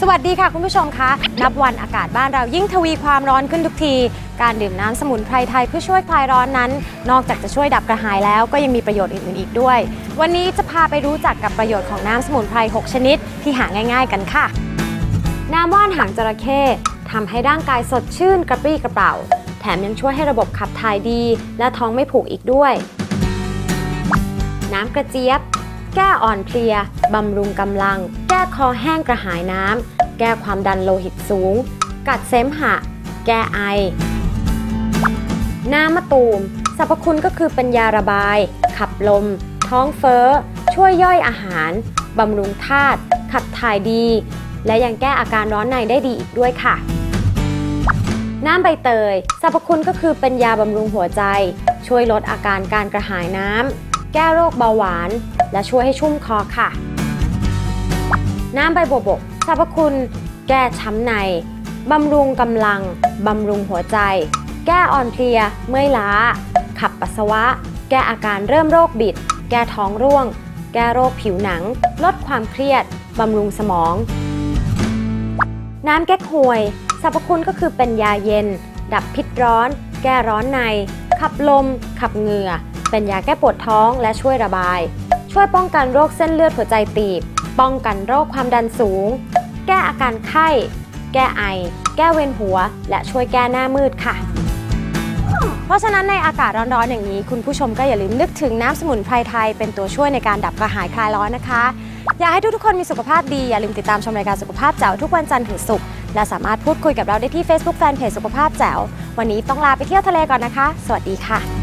สวัสดีค่ะคุณผู้ชมคะนับวันอากาศบ้านเรายิ่งทวีความร้อนขึ้นทุกที การดื่มน้ำสมุนไพรไทยเพื่อช่วยคลายร้อนนั้น นอกจากจะช่วยดับกระหายแล้วก็ยังมีประโยชน์อื่นๆอีกด้วย วันนี้จะพาไปรู้จักกับประโยชน์ของน้ำสมุนไพร 6 ชนิด ที่หาง่าย ๆ กันค่ะ น้ำว่านหางจระเข้ทำให้ร่างกายสดชื่นกระปรี้กระเป๋า แถมยังช่วยให้ระบบขับถ่ายดี และท้องไม่ผูกอีกด้วย น้ำกระเจี๊ยบ แก้อ่อนเพลีย บำรุงกำลัง แก้คอแห้งกระหายน้ำ แก้ความดันโลหิตสูง กัดเสมหะ แก้ไอ น้ำมะตูมสรรพคุณก็คือเป็นยาระบาย ขับลม ท้องเฟ้อ ช่วยย่อยอาหาร บำรุงธาตุ ขับถ่ายดี และยังแก้อาการร้อนในได้ดีอีกด้วยค่ะ น้ำใบเตยสรรพคุณก็คือเป็นยาบำรุงหัวใจ ช่วยลดอาการการกระหายน้ำ แก้โรคเบาหวาน และช่วยให้ชุ่มคอค่ะ น้ำใบบัวบกสรรพคุณ แก้ช้ำใน บำรุงกำลัง บำรุงหัวใจ แก้อ่อนเพลีย เมื่อยล้า ขับปัสสาวะ แก้อาการเริ่มโรคบิด แก้ท้องร่วง แก้โรคผิวหนัง ลดความเครียด บำรุงสมอง น้ำแก๊กฮวย สรรพคุณก็คือเป็นยาเย็น ดับพิษร้อน แก้ร้อนใน ขับลม ขับเหงื่อ เป็นยาแก้ปวดท้องและช่วยระบาย ช่วยป้องกันโรคเส้นเลือดหัวใจตีบ ป้องกันโรคความดันสูง แก้อาการไข้ แก้ไอ แก้เวียนหัว และช่วยแก้หน้ามืดค่ะ เพราะฉะนั้นในอากาศร้อนๆอย่างนี้ คุณผู้ชมก็อย่าลืมนึกถึงน้ำสมุนไพรไทย เป็นตัวช่วยในการดับกระหายคลายร้อนนะคะ อยากให้ทุกๆคนมีสุขภาพดี อย่าลืมติดตามชมรายการสุขภาพแจ๋วทุกวันจันทร์ถึงศุกร์และสามารถพูดคุยกับเราได้ที่ Facebook Fanpage สุขภาพแจ๋ว วันนี้ต้องลาไปเที่ยวทะเลก่อนนะคะ สวัสดีค่ะ